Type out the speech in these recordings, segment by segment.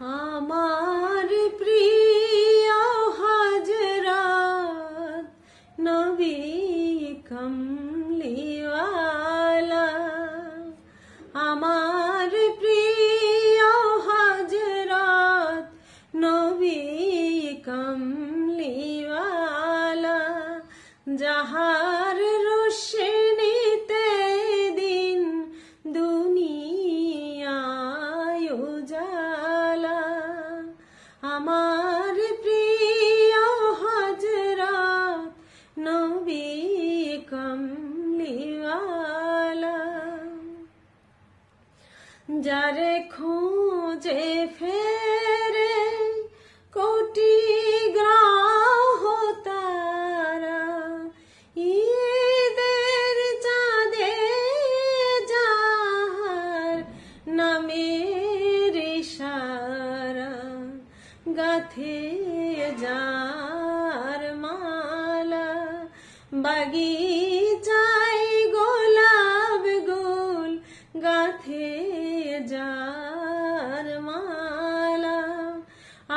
আমার প্রিয় হজরত নবী কমলিওয়ালা। আমার প্রিয় হজরত নবী কমলিওয়ালা, যাহার রোশনীতে দিন দুনিয়ায় উজালা আমার প্রিয় হজরত নবী কমলিওয়ালা যারে খুঁজে ফেরে গাথে যার মালা, বাগিচায় গোলাপ গোল, গাথে যার মালা।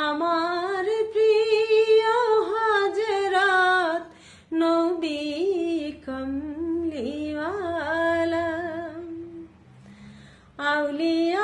আমার প্রিয় হাজরাত নবী কমলিওয়ালা, আউলিয়া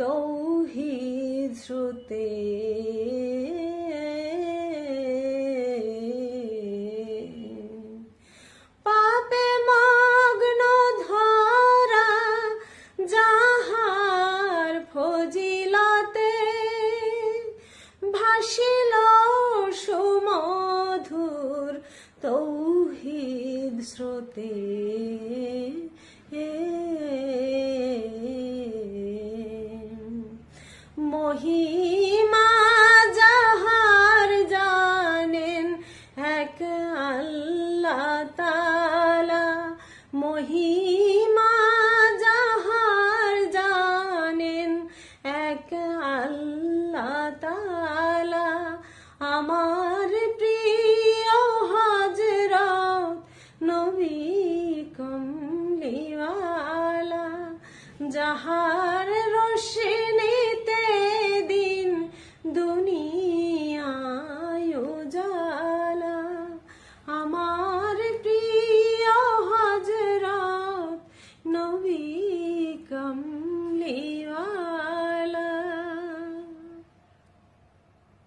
তৌহিদ শ্রুতে পাপে মগ্ন যাহার ফজিলতে ভাসিল সুমধুর তৌহিদ স্রোতে মহিমা যাহার জানেন এক আল্লাহ তালা আমার প্রিয় হজরত নবী কমলিওয়ালা যাহার রসে